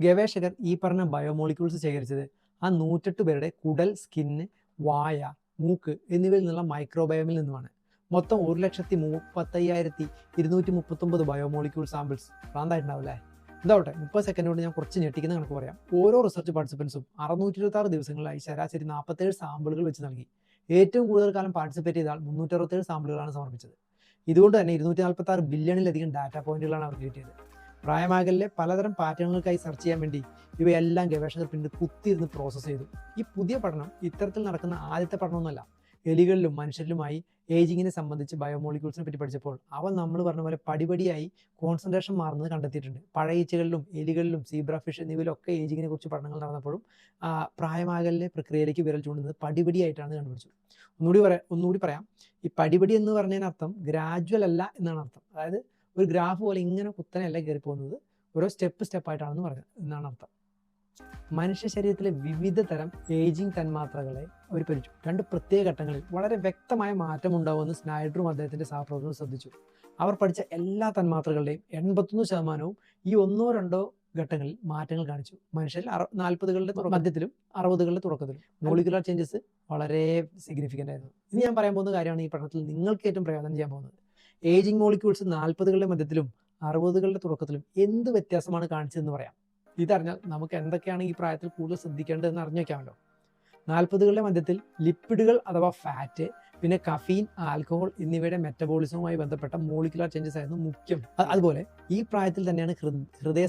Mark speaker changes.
Speaker 1: ഗവേഷകർ ഈ പറഞ്ഞ ബയോമോളിക്യൂൾസ് ശേഖരിച്ചത് ആ നൂറ്റെട്ട് പേരുടെ കുടൽ സ്കിന്ന് വായ മൂക്ക് എന്നിവയിൽ നിന്നുള്ള മൈക്രോബയോമിൽ നിന്നുമാണ്. മൊത്തം ഒരു ലക്ഷത്തി മുപ്പത്തയ്യായിരത്തി ഇരുന്നൂറ്റി മുപ്പത്തൊമ്പത് ബയോമോളിക്യൂൾ സാമ്പിൾസ് പ്രാന്തായിട്ടുണ്ടാവില്ലേ ഇതാവട്ടെ മുപ്പത് സെക്കൻഡ് കൊണ്ട് ഞാൻ കുറച്ച് ഞെട്ടിക്കുന്ന കണക്ക് പറയാം. ഓരോ റിസർച്ച് പാർട്ടിസിപ്പൻസും അറുന്നൂറ്റി ഇരുപത്തി ആറ് ദിവസങ്ങളിലായി ശരാശരി നാൽപ്പത്തേഴ് സാമ്പിളുകൾ വെച്ച് നൽകി. ഏറ്റവും കൂടുതൽ കാലം പാർട്ടിസിപ്പേറ്റ് ചെയ്താൽ മുന്നൂറ്റി അറുപത്തേഴ് സാമ്പിളുകളാണ് സമർപ്പിച്ചത്. ഇതുകൊണ്ട് തന്നെ ഇരുന്നൂറ്റി നാൽപ്പത്തി ആറ് ബില്യണിലധികം ഡാറ്റ പോയിന്റുകളാണ് അവർക്ക് കിട്ടിയത്. പ്രായമാകലിലെ പലതരം പാറ്റേണുകൾക്കായി സെർച്ച് ചെയ്യാൻ വേണ്ടി ഇവയെല്ലാം ഗവേഷകർ പിന്നീട് കുത്തിയിരുന്ന് പ്രോസസ്സ് ചെയ്തു. ഈ പുതിയ പഠനം ഇത്തരത്തിൽ നടക്കുന്ന ആദ്യത്തെ പഠനമൊന്നുമല്ല. എലികളിലും മനുഷ്യരിലുമായി ഏജിങ്ങിനെ സംബന്ധിച്ച് ബയോമോളിക്യൂൾസിനെ പറ്റി പഠിച്ചപ്പോൾ അവ നമ്മൾ പറഞ്ഞ പോലെ പടിപടിയായി കോൺസെൻട്രേഷൻ മാറുന്നത് കണ്ടെത്തിയിട്ടുണ്ട്. പഴയ ഈച്ചകളിലും എലികളിലും സീബ്ര ഫിഷ് എന്നിവയിലൊക്കെ ഏജിങ്ങിനെ കുറിച്ച് പഠനങ്ങൾ നടന്നപ്പോഴും പ്രായമാകലിലെ പ്രക്രിയയിലേക്ക് വിരൽ ചൂണ്ടുന്നത് പടിപടിയായിട്ടാണ് കണ്ടുപിടിച്ചത്. ഒന്നുകൂടി പറയാം ഒന്നുകൂടി പറയാം. ഈ പടിപടി എന്ന് പറഞ്ഞതിനർത്ഥം ഗ്രാജുവൽ അല്ല എന്നാണ് അർത്ഥം. അതായത് ഒരു ഗ്രാഫ് പോലെ ഇങ്ങനെ കുത്തനെയല്ല കയറി പോകുന്നത് ഓരോ സ്റ്റെപ്പ് സ്റ്റെപ്പായിട്ടാണെന്ന് പറഞ്ഞത് എന്നാണ് അർത്ഥം. മനുഷ്യ ശരീരത്തിലെ വിവിധ തരം ഏജിങ് തന്മാത്രകളെ അവർ പഠിച്ചു രണ്ട് പ്രത്യേക ഘട്ടങ്ങളിൽ വളരെ വ്യക്തമായ മാറ്റം ഉണ്ടാവുമെന്ന് സ്നൈഡറും അദ്ദേഹത്തിന്റെ സഹപ്രവർത്തകരും ശ്രദ്ധിച്ചു. അവർ പഠിച്ച എല്ലാ തന്മാത്രകളുടെയും എൺപത്തൊന്ന് ശതമാനവും ഈ ഒന്നോ രണ്ടോ ഘട്ടങ്ങളിൽ മാറ്റങ്ങൾ കാണിച്ചു. മനുഷ്യരിൽ നാൽപ്പതുകളുടെ മധ്യത്തിലും അറുപതുകളുടെ തുടക്കത്തിലും മോളിക്കുലർ ചേഞ്ചസ് വളരെ സിഗ്നിഫിക്കന്റ് ആയിരുന്നു. ഇനി ഞാൻ പറയാൻ പോകുന്ന കാര്യമാണ് ഈ പഠനത്തിൽ നിങ്ങൾക്ക് ഏറ്റവും പ്രയോജനം ചെയ്യാൻ പോകുന്നത്. ഏജിങ് മോളിക്യൂൾസ് നാൽപ്പതുകളുടെ മധ്യത്തിലും അറുപതുകളുടെ തുടക്കത്തിലും എന്ത് വ്യത്യാസമാണ് കാണിച്ചതെന്ന് പറയാം. ഇതറിഞ്ഞാൽ നമുക്ക് എന്തൊക്കെയാണ് ഈ പ്രായത്തിൽ കൂടുതൽ ശ്രദ്ധിക്കേണ്ടതെന്ന് അറിഞ്ഞു വയ്ക്കാമല്ലോ നാൽപ്പതുകളുടെ മധ്യത്തിൽ ലിപ്പിഡുകൾ അഥവാ ഫാറ്റ് പിന്നെ കഫീൻ ആൽക്കഹോൾ എന്നിവയുടെ മെറ്റബോളിസവുമായി ബന്ധപ്പെട്ട മോളിക്കുലർ ചേഞ്ചസ് ആയിരുന്നു മുഖ്യം. അതുപോലെ ഈ പ്രായത്തിൽ തന്നെയാണ് ഹൃദയ